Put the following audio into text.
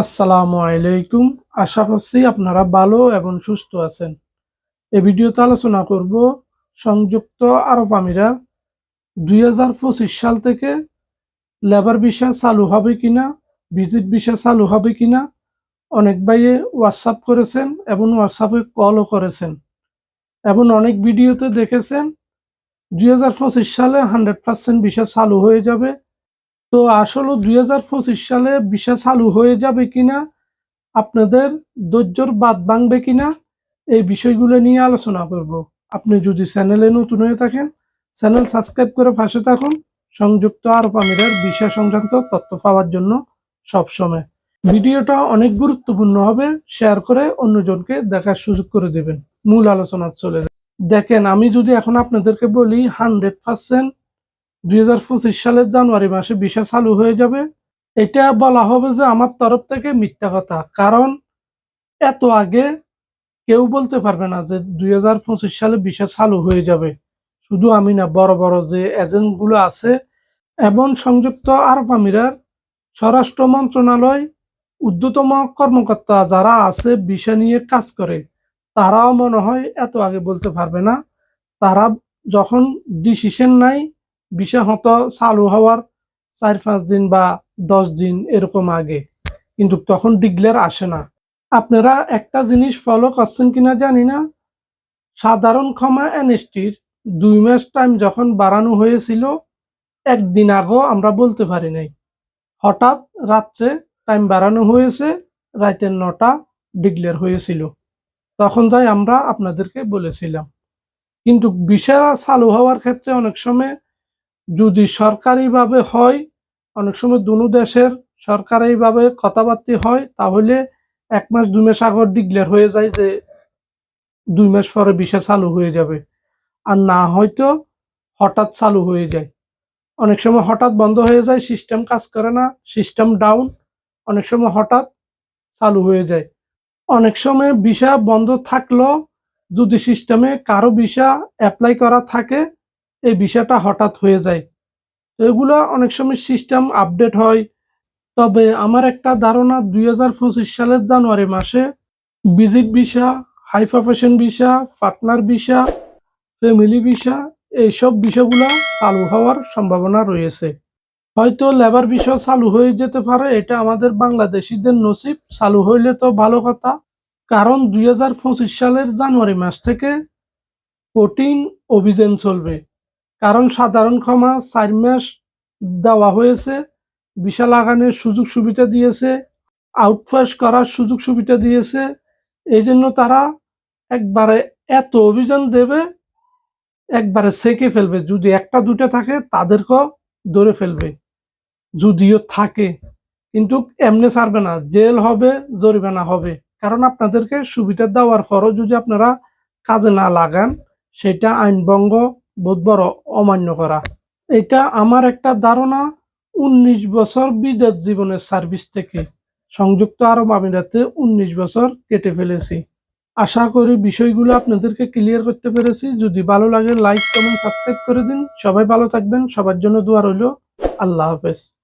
আসসালামু আলাইকুম। আশা করছি আপনারা ভালো এবং সুস্থ আছেন। এই ভিডিওতে আলোচনা করব সংযুক্ত আরব আমিরা দুই হাজার পঁচিশ সাল থেকে লেবার ভিসা চালু হবে কিনা ভিজিট ভিসা চালু হবে কিনা, অনেক ভাইয়ে হোয়াটসঅ্যাপ করেছেন এবং হোয়াটসঅ্যাপে কলও করেছেন। এবং অনেক ভিডিওতে দেখেছেন, দুই হাজার পঁচিশ সালে হান্ড্রেড পার্সেন্ট ভিসা চালু হয়ে যাবে। তো আসলে দুই হাজার পঁচিশ সালে ভিসা চালু হয়ে যাবে কিনা, আপনাদের ধৈর্যর বাদ ভাঙবে কিনা, এই বিষয়গুলো নিয়ে আলোচনা করব। আপনি যদি চ্যানেলে নতুন হয়ে থাকেন, চ্যানেল সাবস্ক্রাইব করে পাশে থাকুন। সংযুক্ত আরব আমিরের ভিসা সংক্রান্ত তথ্য পাওয়ার জন্য সবসময়। ভিডিওটা অনেক গুরুত্বপূর্ণ হবে, শেয়ার করে অন্যজনকে দেখার সুযোগ করে দেবেন। মূল আলোচনা চলে যায় দেখেন, আমি যদি এখন আপনাদেরকে বলি, হান্ড্রেড পার্সেন্ট দুই হাজার পঁচিশ সালের জানুয়ারি মাসে ভিসা চালু হয়ে যাবে। এটা বলা হবে যে আমার তরফ থেকে মিথ্যা কথা। কারণ এত আগে কেউ বলতে পারবে না যে দুই হাজার পঁচিশ সালে ভিসা চালু হয়ে যাবে। শুধু আমি না, বড় বড় যে এজেন্টগুলো আছে এবং সংযুক্ত আরব আমিরার স্বরাষ্ট্র মন্ত্রণালয় ঊর্ধ্বতম কর্মকর্তা যারা আছে ভিসা নিয়ে কাজ করে, তারাও মনে হয় এত আগে বলতে পারবে না। তারা যখন ডিসিশন নাই হতো চালু হওয়ার চার পাঁচ দিন বা দশ দিন এরকম আগে। কিন্তু তখন ডিক্লেয়ার আসে না। আপনারা একটা জিনিস ফলো করছেন কিনা জানি না। সাধারণ ক্ষমা এনএসটির দুই মাস টাইম যখন বাড়ানো হয়েছিল, একদিন আগেও আমরা বলতে পারি নাই। হঠাৎ রাত্রে টাইম বাড়ানো হয়েছে, রাতের নটা ডিক্লেয়ার হয়েছিল। তখন তাই আমরা আপনাদেরকে বলেছিলাম। কিন্তু বিষয় চালু হওয়ার ক্ষেত্রে অনেক সময় যদি সরকারিভাবে হয়, অনেক সময় দুনো দেশের সরকারিভাবে কথাবার্তা হয়, তাহলে এক মাস দুই মাস আগর ডিক্লেয়ার হয়ে যায় যে দুই মাস পরে ভিসা চালু হয়ে যাবে। আর না হয়তো হঠাৎ চালু হয়ে যায়। অনেক সময় হঠাৎ বন্ধ হয়ে যায় সিস্টেম কাজ করে না সিস্টেম ডাউন অনেক সময় হঠাৎ চালু হয়ে যায়। অনেক সময় ভিসা বন্ধ থাকলেও যদি সিস্টেমে কারও ভিসা অ্যাপ্লাই করা থাকে এই বিষয়টা হঠাৎ হয়ে যায়। এগুলো অনেক সময় সিস্টেম আপডেট হয়। তবে আমার একটা ধারণা, দুই হাজার পঁচিশ সালের জানুয়ারি মাসে visit visa high profession visa partner visa family visa এইসব বিষয়গুলো চালু হওয়ার সম্ভাবনা রয়েছে। হয়তো লেবার বিষয় চালু হয়ে যেতে পারে, এটা আমাদের বাংলাদেশিদের নসিব। চালু হইলে তো ভালো কথা, কারণ দুই হাজার পঁচিশ সালের জানুয়ারি মাস থেকে কঠিন অভিযান চলবে। কারণ সাধারণ ক্ষমা চার মাস দেওয়া হয়েছে বিশাল আগানের সুযোগ সুবিধা দিয়েছে আউটপাস করার সুযোগ সুবিধা দিয়েছে। এই জন্য তারা একবারে এত অভিযান দেবে, একবারে সেকে ফেলবে। যদি একটা দুটো থাকে, তাদেরকেও ধরে ফেলবে। যদিও থাকে, কিন্তু এমনি ছাড়বে না। জেল হবে, জরিমানা হবে। কারণ আপনাদেরকে সুবিধা দেওয়ার পরও যদি আপনারা কাজে না লাগান, সেটা আইনভঙ্গ বহুত বড় অমান্য করা। এটা আমার একটা ধারণা, উনিশ বছর বিদেশ জীবনের সার্ভিস থেকে। সংযুক্ত আরব আমিরাতে উনিশ বছর কেটে ফেলেছি। আশা করি বিষয়গুলো আপনাদেরকে ক্লিয়ার করতে পেরেছি। যদি ভালো লাগে লাইক কমেন্ট সাবস্ক্রাইব করে দিন। সবাই ভালো থাকবেন। সবার জন্য দোয়া রইল। আল্লাহ হাফেজ।